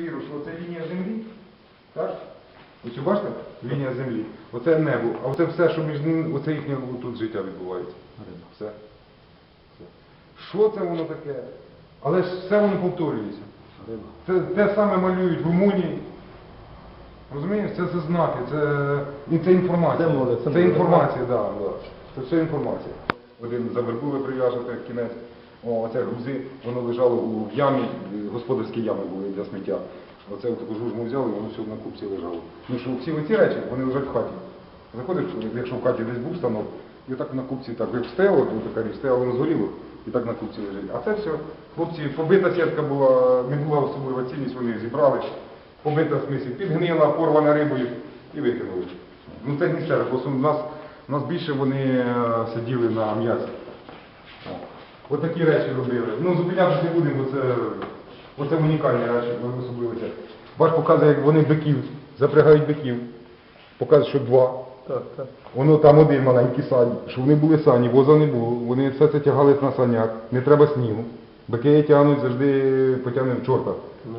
Віру, що це лінія землі, так? Ось ви бачите? Лінія землі. Оце небо, а оце все, що між ним, оце їхнє тут життя відбувається. Все. все. Що це воно таке? Але ж все воно повторюється. Це те саме малюють в Румунії. Розумієш, це, це знаки, це, і це інформація. Це море, це це море. інформація, да, да. Це все інформація. Один за вербули прив'яжете кінець. О, оце грузи, воно лежало у ямі, господарські ями були для сміття. Оце таку жужму взяли, воно все на купці лежало. Ну що всі ці речі, вони лежать в хаті. Заходиш, якщо в хаті десь був станок, і так на купці так стояло, то така річ стояла, воно згоріло, і так на купці лежить. А це все, хлопці, побита сітка була, не була особлива цінність, вони зібрали, побита в смислі, підгнила, порвана рибою і викинули. Ну це не ще, у нас, у нас більше вони е, сиділи на м'ясі. О, От такі речі робили. Ну, зупинятися не будемо, бо це, бо це унікальні речі, особливо це. Бач, показує, як вони биків, запрягають биків. Показує, що два. Так, так. Воно там один маленький сані, що вони були сані, воза не було. Вони все це тягали на санях, не треба снігу. Бики тягнуть завжди потягнемо чорта.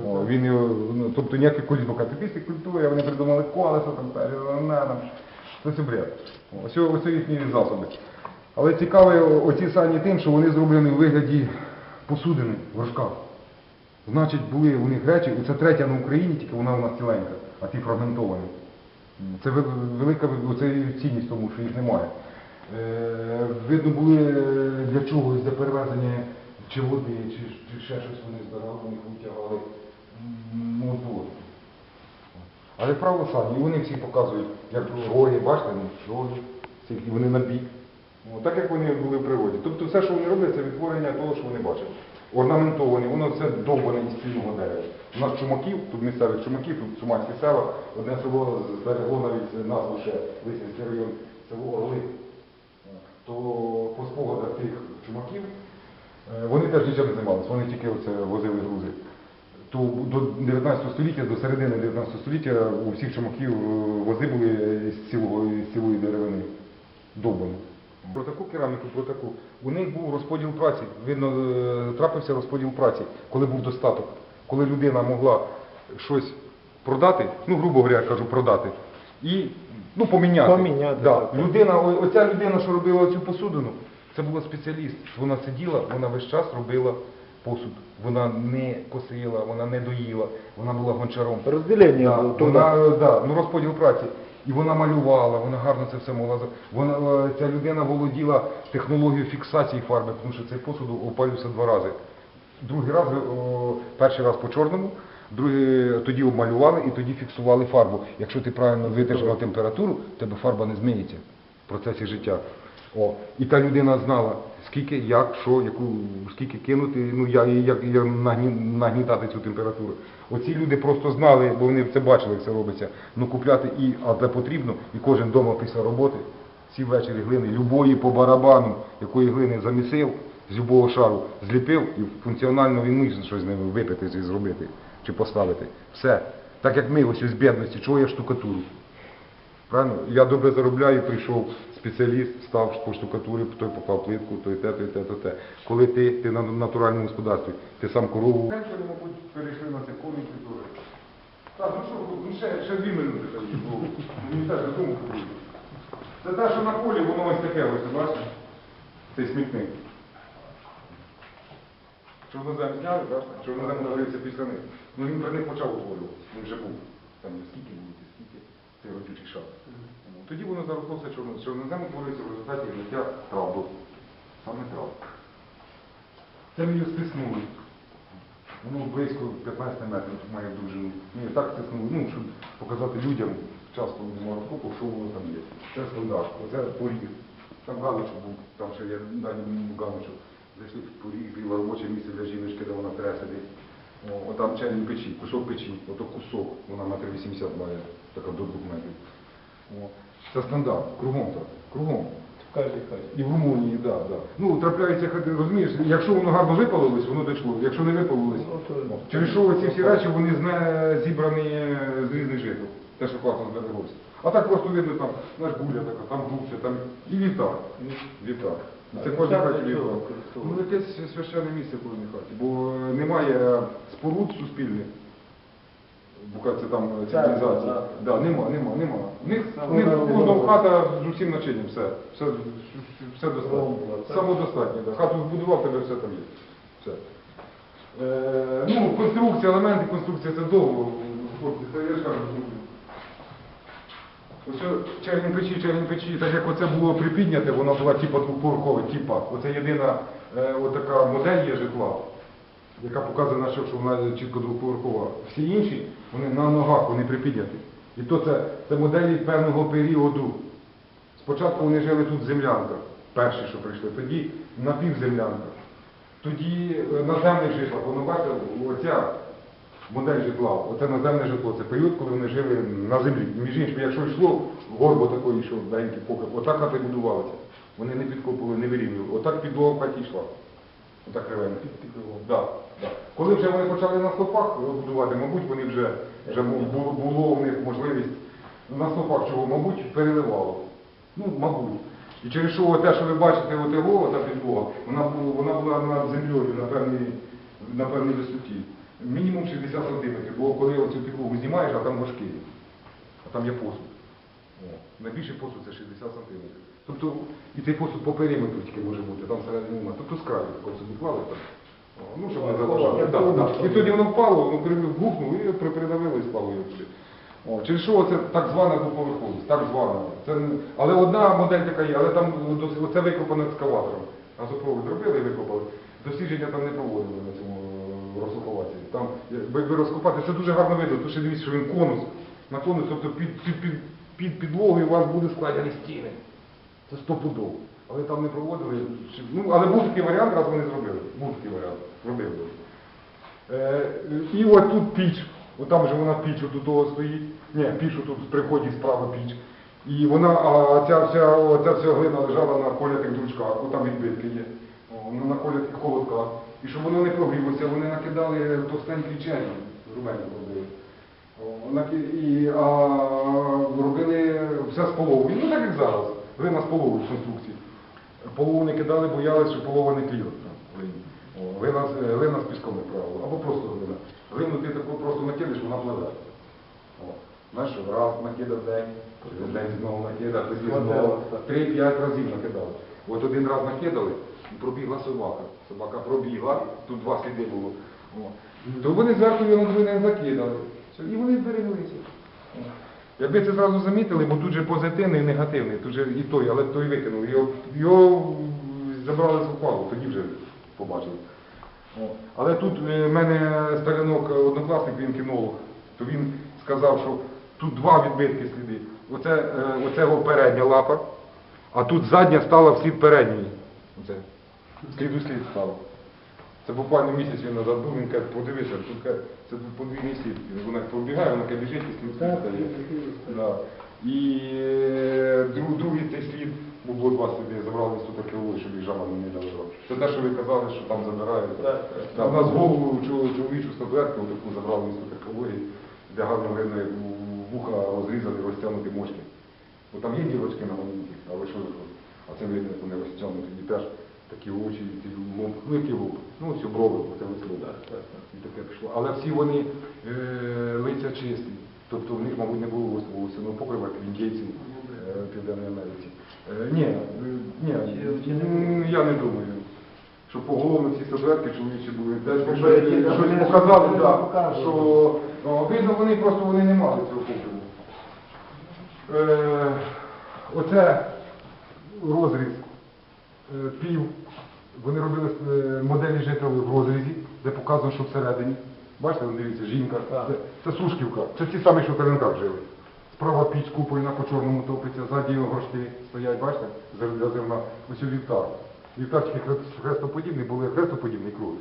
О, він, його, ну, тобто ніяких коліс, бо катепісти культури, вони придумали колеса, там, перед, там. Це все бред. Ось, ось їхні засоби. Але цікаві оці сані тим, що вони зроблені у вигляді посудини, важка. Значить, були у них речі, це третя на Україні, тільки вона у нас ціленька, а ті фрагментовані. Це велика це цінність тому, що їх немає. Е, видно, були е, для чогось, для перевезення чи води, чи, чи ще щось вони збирали, вони витягали. М, от було. Але право самі, і вони всі показують, як роги, бачите, роги, і вони на бік. О, так як вони були в природі. Тобто все, що вони роблять, це відтворення того, що вони бачать. Орнаментовані, воно все довбане із цільного дерева. У нас чумаків, тут місцевих чумаків, тут чумацькі села, одне село зберегло навіть назву ще Лисинський район, село Орли. То по спогадах тих чумаків е, вони теж нічим не займалися, вони тільки оце возили грузи. То до 19 століття, до середини 19 століття у всіх чумаків е, вози були з цілої деревини довбані. Про таку кераміку, про таку. У них був розподіл праці. Видно, е, трапився розподіл праці, коли був достаток. Коли людина могла щось продати, ну, грубо говоря, я кажу, продати, і ну, поміняти. Поміняти, Да. так. Людина, о- оця людина, що робила цю посудину, це була спеціаліст. Вона сиділа, вона весь час робила посуд. Вона не косила, вона не доїла, вона була гончаром. Розділення Да, було, вона, е, да, ну, розподіл праці. І вона малювала, вона гарно це все могла. Вона, е, ця людина володіла технологією фіксації фарби, тому що цей посуд опалювався два рази. Другий раз, о, перший раз по чорному, другий тоді обмалювали і тоді фіксували фарбу. Якщо ти правильно витримав температуру, тебе фарба не зміниться в процесі життя. О, і та людина знала, скільки, як, що, яку, скільки кинути, ну я, як, як нагнітати цю температуру. Оці люди просто знали, бо вони це бачили, як це робиться. Ну купляти і, а де потрібно, і кожен вдома після роботи, всі ввечері глини, любої по барабану, якої глини замісив, з любого шару зліпив і функціонально він міг щось з ними випити і зробити чи поставити. Все. Так як ми ось із бідності, чого я штукатуру? Правильно? Я добре заробляю, прийшов спеціаліст, став по штукатурі, той поклав плитку, той те, той те, то те. Коли ти, ти на натуральному господарстві, ти сам корову. Мабуть, перейшли на це коміки теж. Так, ну що, ну ще, ще дві минути там бо мені теж додому ходити. Це те, що на полі, воно ось таке, ось, бачиш? Цей смітник. Чорнозем зняли, так? Чорнозем народився після них. Ну він при них почав утворюватися. Він вже був. Там скільки було, скільки цей родючий шар. Тоді воно заросло все чорно. Чорнозем утворюється в результаті життя трав. Саме трав. Це ми її стиснули. Воно близько 15 метрів має довжину. Ні, так стиснули, ну, щоб показати людям часто мороскопу, що воно там є. Це стандарт. Оце поріг. Там ганочок був, там ще є далі ганочок. Зайшли в поріг, біле робоче місце для жіночки, де вона тре сидить. О, Отам чайні печі, кусок печі, ото кусок, вона метр 80 має, така до двох метрів. Це стандарт, кругом так, кругом. І в Румунії, так, да, да. Ну, трапляється, розумієш, якщо воно гарно випалилось, воно дійшло. Якщо не випалилось, Ну, через що ці всі речі вони зібрані з різних житок. Те, що класно збереглося. А так просто видно там, знаєш, гуля така, там грубся, там і вітар. Вітар. Це кожна хаті для вітар. Ну, якесь священне місце в кожній хаті, бо немає споруд суспільних. Поки це там е, цивілізація. так. Да, нема, нема, нема. В них, в них кожного хата з усім начинням, все. Все, все достатньо. Самодостатньо. Да. Хату збудував, тебе все там є. Все. Е, ну, конструкція, елементи конструкції це довго. Хлопці, це я ж кажу. Оце червень печі, червень печі, так як оце було припідняте, вона була типа двоповерхова, типа. Оце єдина е, отака модель є житла, яка показує на що, що вона чітко двоповерхова. Всі інші, вони на ногах, вони припідняті. І то це, це моделі певного періоду. Спочатку вони жили тут в землянках, перші, що прийшли, тоді напівземлянках. Тоді е, наземних житлах, воно бачите, оця модель житла, оце наземне житло, це період, коли вони жили на землі. Між іншим, якщо йшло горбо такої, що денький покрив, отак хати будувалися. Вони не підкопували, не вирівнювали. Отак підлога в хаті йшла. Отак кривенько. Да, да. Коли вже вони почали на стопах будувати, мабуть, вони вже, вже було, було в них можливість на стопах чого, мабуть, переливало. Ну, мабуть. І через що те, що ви бачите, оте голова, та підлога, вона, бу- вона була над землею на певній, на певній висоті. Мінімум 60 сантиметрів, бо коли оцю підлогу знімаєш, а там важкий, а там є посуд. Найбільший посуд це 60 сантиметрів. Тобто і цей посуд по периметру тільки може бути, там всередині немає. Тобто з краю такого собі клали Ну, щоб не да. І тоді воно впало, воно пере- і при- придавило і сплало його туди. О, через що це так звана двоповерховість, так звана. Це, не- але одна модель така є, але там дос- оце викопано екскаватором. Газопровод зробили і викопали. Дослідження там не проводили на цьому е, розкопуватці. Там, якби ви розкопати, це дуже гарно видно, тому що дивіться, що він конус. На конус, тобто під, під, під, під підлогою у вас буде складені стіни. Це стопудово. Але там не проводили. Чи- Ну, але був такий варіант, раз вони зробили. Був такий варіант. Зробили. Е, і от тут піч. От там же вона піч до того стоїть. Ні, піч тут в приході справа піч. І вона, а ця вся, оця вся глина лежала на колятих дручках, от там відбитки є. О, ну, на колятих холодках. І щоб воно не прогрілося, вони накидали товстенькі черві, румені робили. І, а, робили все з половою. Ну так як зараз. Глина з половою конструкції. Полову не кидали, боялися, що полова не кліє. Глина, з- е, глина з піском не правило. Або просто глина. Глину ти таку просто накидаєш, вона пливе. Знаєш, раз накидав день, через день знову накидав, тоді знову. Три-п'ять разів накидали. От один раз накидали, і пробігла собака. Собака пробігла, тут два сліди було. То вони зверху його не закидали. І вони збереглися. Якби це зразу замітили, бо тут же позитивний і негативний, тут же і той, але той викинули. Його, його забрали з ухвалу, тоді вже побачили. Але тут е, в мене старинок е, однокласник, він кінолог, то він сказав, що тут два відбитки сліди. Оце, е, оце його передня лапа, а тут задня стала в слід передній. Оце. Слід у слід стало. Це буквально місяць він назад був, він каже, подивися, тут каже, це подвійний слід. Вона пробігає, вона каже, біжить і слід стає. Да. І друг- другий цей слід, бо було два сліди, забрали з тут кілової, щоб їх жаба не дала. Це те, що ви казали, що там забирають. Так, так. Да, у нас голову чоловічу статуетку таку забрали з тут де гарно видно, як вуха розрізані, розтягнуті мошки. Бо там є дірочки на маленьких, але що виходить? А це видно, як вони розтягнуті. І теж такі очі, ці лоб, ну які лоб, ну ці брови, це висловлює. Так, так, так. І таке пішло. Але всі вони е, лиця чисті. Тобто в них, мабуть, не було волосся, ну покрива як індійців е, в Південній Америці. Е, ні, е, ні, чи не м, я не думаю. Що поголовно всі статуетки чоловічі були теж Ну, щось, які щось вони показали, показували. що о, видно, вони просто вони не мали цього покриву. Е, оце розріз е, пів. Вони робили е, моделі жителів в розрізі, де показано, що всередині. Бачите, вон дивіться, жінка. Так. Це, це Сушківка. Це ті самі, що в Теренках жили. Справа піч купольна по чорному топиться, ззаді горшки стоять, бачите, зер- для зерна. Ось у вівтар. Вівтар тільки хрест- були хрестоподібний круг.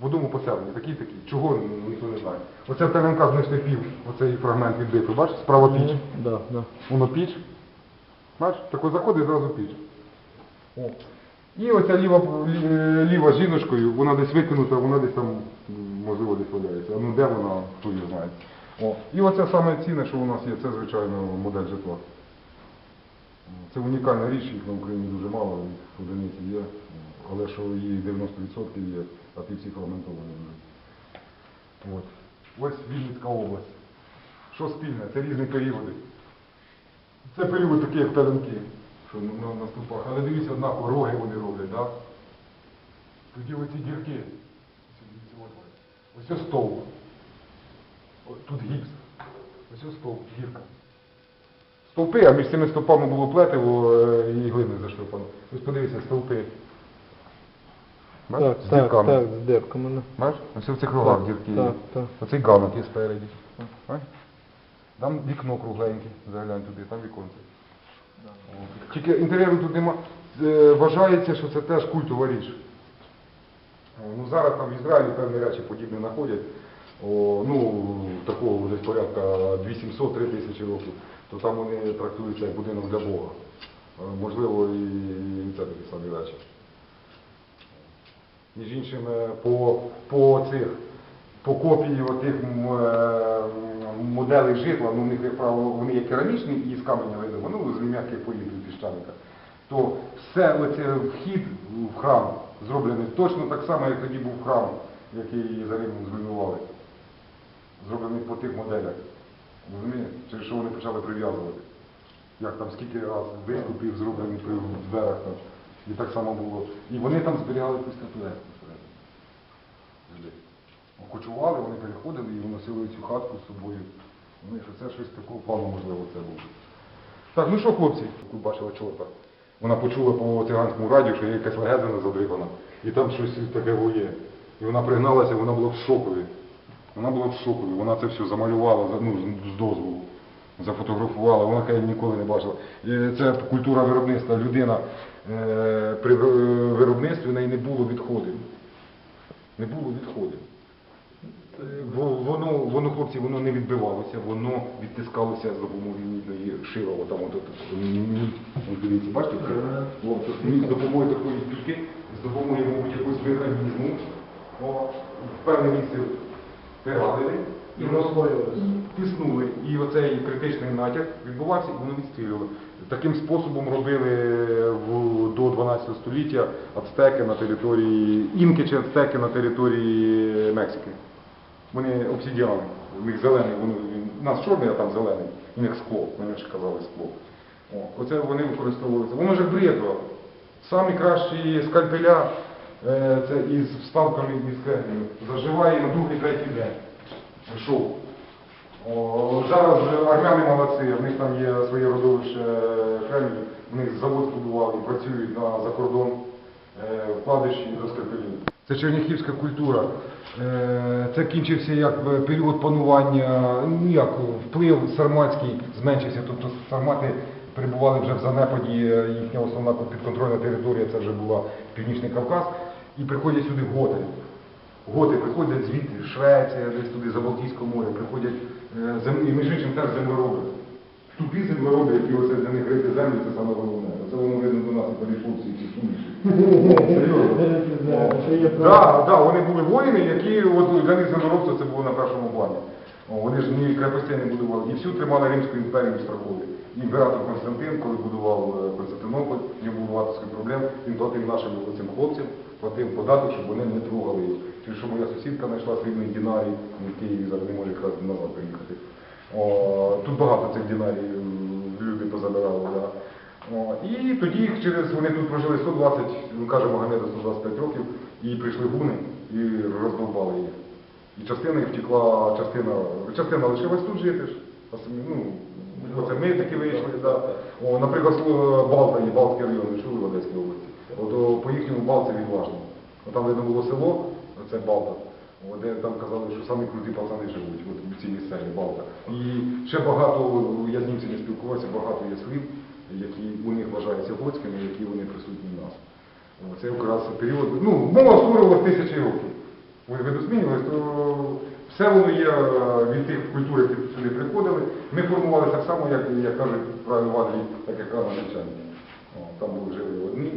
В одному поселенні, такі такі. Чого ніхто не знає. Оце в Теренках знайшли пів, оцей фрагмент відбитий. Бачите, справа піч. Да, да. Воно піч. Бачиш, тако заходить зразу піч. О. І оця ліва, лі- ліва жіночкою, вона десь викинута, вона десь там, можливо, десь валяється. А ну де вона, хто її знає. О. І оце саме цінне, що у нас є, це, звичайно, модель житла. Це унікальна річ, їх на Україні дуже мало, їх одиниці є, але що її 90% є, а ті всі фрагментовані. От. Ось Вінницька область. Що спільне? Це різні періоди. Це період такий, як перенки, що на, на стовпах. Але дивіться, однаково роги вони роблять, так? Тоді оці дірки. Ось. Ось стовп. Тут гіпс. Ось ось стовп, дірка. Стовпи, а між цими стовпами було плетиво е, і глини зашлюпано. Ось подивіться, стовпи. Бачиш? Так, З так, дірками. так, з дірками. ну. Бачиш? Ось в цих рогах Так, дірки. так, так. Оцей ганок є спереді. Там вікно кругленьке, заглянь туди, там віконце. О. Тільки інтер'єру тут нема. Е, Вважається, що це теж культова річ. О, Ну, зараз там в Ізраїлі певні речі подібні знаходять. О, ну, такого десь порядка 2700-3 тисячі років, то там вони трактуються як будинок для Бога. Е, Можливо, і, це такі самі речі. Між іншим, е, по, по цих по копії отих м, е, моделей житла, ну, у них, як правило, вони є керамічні і з каменя видимо, ну, з м'яких полів піщаника, то все оце вхід в храм зроблений точно так само, як тоді був храм, який за Римом зруйнували. Зроблений по тих моделях. Розумієте? Через що вони почали прив'язувати. Як там скільки раз виступів зроблені при дверах там. І так само було. І вони там зберігали якусь статуетку всередині. Люди. Кочували, вони переходили і виносили цю хатку з собою. Вони що це щось такого плану, можливо, це було. Так, ну що, хлопці, ви бачили чорта. Вона почула по циганському радіо, що є якась легенда задрипана, і там щось таке є. І вона пригналася, вона була в шокові. Вона була в шокові, вона це все замалювала ну, з- з дозволу, зафотографувала, вона каже, ніколи не бачила. Це культура виробництва. Людина е, при виробництві в неї не було відходів. Не було відходів. Е, Воно, воно, хлопці, воно не відбивалося, воно відтискалося за допомогою широго. Там от, от. От дивіться, бачите? от з допомогою такої штуки, з допомогою, якогось механізму, певне місце переладили, і тиснули. І оцей критичний натяг відбувався, і воно відстрілювало. Таким способом робили в, до 12 століття ацтеки на території, інки чи ацтеки на території Мексики. Вони обсідіани, у них зелений, вони, у нас чорний, а там зелений, у них скло, вони ж казали скло. О, оце вони використовувалися. Воно ж брідо. Самі кращі скальпеля е, це із вставками із кегелів. Заживає на другий третій день. Шов. О, зараз армяни молодці, в них там є своє родовище Кремль, в них завод збудували, працюють на, за кордон е, вкладиші до скальпелів. Це черняхівська культура. Е, Це кінчився як е, період панування, ну як вплив сарматський зменшився, тобто сармати перебували вже в занепаді, е, їхня основна підконтрольна територія, це вже була Північний Кавказ, і приходять сюди готи. Готи приходять звідти, Швеція, десь туди за Балтійського моря, приходять е, зем... і між іншим теж землероби. Тупі землероби, які оце для них рити землю, це саме головне. Це воно видно до нас і перейшов всі ці суміші. Так, так, вони були воїни, які от для них землеробство це було на першому плані. Вони ж ні крепостей не будували. І всю тримали Римську імперію в страхові. Імператор Константин, коли будував е, Константинополь, нього було своїх проблем, він платив нашим цим хлопцям, платив податок, щоб вони не трогали їх. Через що моя сусідка знайшла срібний динарій, він в Києві зараз не може якраз назад приїхати. О, тут багато цих динарій м, люди позабирали. Да. О, і тоді їх через вони тут прожили 120, ну каже Магомеда 125 років, і прийшли гуни і роздовбали їх. І частина їх втекла, частина, частина лишилась тут жити ну, оце ми такі вийшли, да. О, наприклад, Балта є Балтський район, чули в Одеській області. От по їхньому Балці відважно. От Там видно було село, це Балта. О, там казали, що самі круті пацани живуть, от в цій місцеві Балта. І ще багато, я з німцями спілкувався, багато є слів, які у них вважаються готськими, які вони присутні в нас. Це якраз період, ну, мова створювалася тисячі років. Ви видозмінювалися, то все воно є е, від тих культур, які сюди приходили. Ми формували так само, як, як кажуть правильно в так як навчання. Там були жили одні,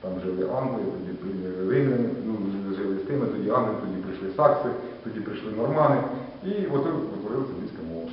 там жили англи, тоді римляни, ну, жили з тими, тоді англи, тоді прийшли сакси, тоді прийшли нормани. І от утворилася англійська мова.